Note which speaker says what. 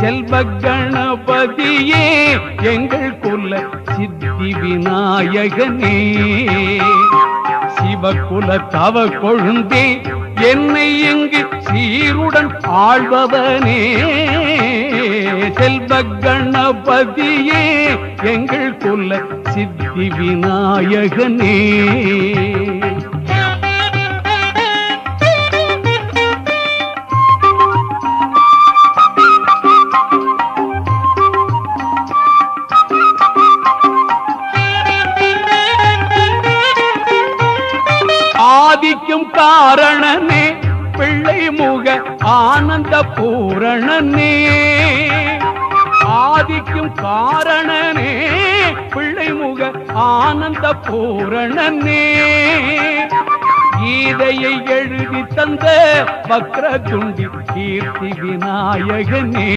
Speaker 1: செல்வ கணபதியே எங்கள் குல சித்தி விநாயகனே. சிவகுல தவ கொழுந்தே என்னை இங்கு சீருடன் ஆழ்பவனே செல்வ கணபதியே எங்கள் குல சித்தி விநாயகனே. ஆதிக்கும் காரணனே பிள்ளை முக ஆனந்த பூரணனே. ஆதிக்கும் காரணனே பிள்ளை முக ஆனந்த பூரணனே. கீதையை எழுதி தந்த வக்ர துண்டி கீர்த்தி விநாயகனே.